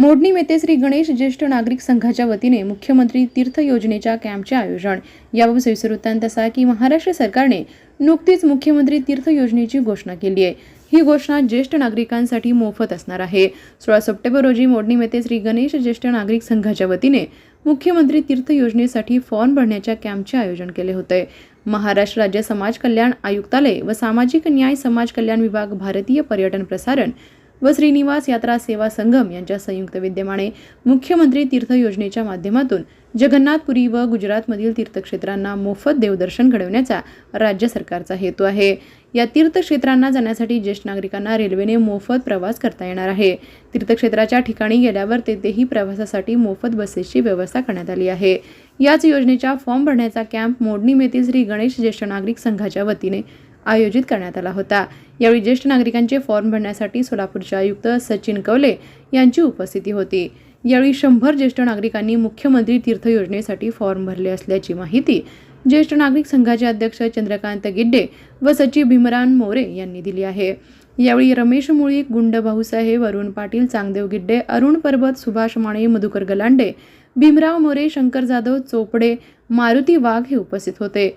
मोडणी येथे श्री गणेश ज्येष्ठ नागरिक संघाच्या वतीने मुख्यमंत्री तीर्थ योजनेच्या कॅम्पचे आयोजन. याबाबत सविस्तर वृत्तांत असा की महाराष्ट्र सरकारने नुकतीच मुख्यमंत्री तीर्थ योजनेची घोषणा केली आहे. ही घोषणा ज्येष्ठ नागरिकांसाठी मोफत असणार आहे. सोळा सप्टेंबर रोजी मोडणी येथे श्री गणेश ज्येष्ठ नागरिक संघाच्या वतीने मुख्यमंत्री तीर्थ योजनेसाठी फॉर्म भरण्याच्या कॅम्पचे आयोजन केले होते. महाराष्ट्र राज्य समाज कल्याण आयुक्तालय व सामाजिक न्याय समाज कल्याण विभाग भारतीय पर्यटन प्रसारण व श्रीनिवास यात्रा सेवा संगम यांच्या संयुक्त विद्यमाने मुख्यमंत्री तीर्थ योजनेच्या माध्यमातून जगन्नाथपुरी व गुजरातमधील तीर्थक्षेत्रांना मोफत देवदर्शन घडवण्याचा राज्य सरकारचा हेतू आहे. या तीर्थक्षेत्रांना जाण्यासाठी ज्येष्ठ नागरिकांना रेल्वेने मोफत प्रवास करता येणार आहे. तीर्थक्षेत्राच्या ठिकाणी गेल्यावर तेथेही प्रवासासाठी मोफत बसेसची व्यवस्था करण्यात आली आहे. याच योजनेच्या फॉर्म भरण्याचा कॅम्प मोडणीम येथील श्री गणेश ज्येष्ठ नागरिक संघाच्या वतीने आयोजित करण्यात आला होता. यावेळी ज्येष्ठ नागरिकांचे फॉर्म भरण्यासाठी सोलापूरचे आयुक्त सचिन कवले यांची उपस्थिती होती. यावेळी शंभर ज्येष्ठ नागरिकांनी मुख्यमंत्री तीर्थ योजनेसाठी फॉर्म भरले असल्याची माहिती ज्येष्ठ नागरिक संघाचे अध्यक्ष चंद्रकांत गिड्डे व सचिव भीमरान मोरे यांनी दिली आहे. यावेळी रमेश मुळी गुंड भाऊसाहेब अरुण पाटील चांगदेव गिड्डे अरुण परबत सुभाष माने मधुकर गलांडे भीमराव मोरे शंकर जाधव चोपडे मारुती वाघ हे उपस्थित होते.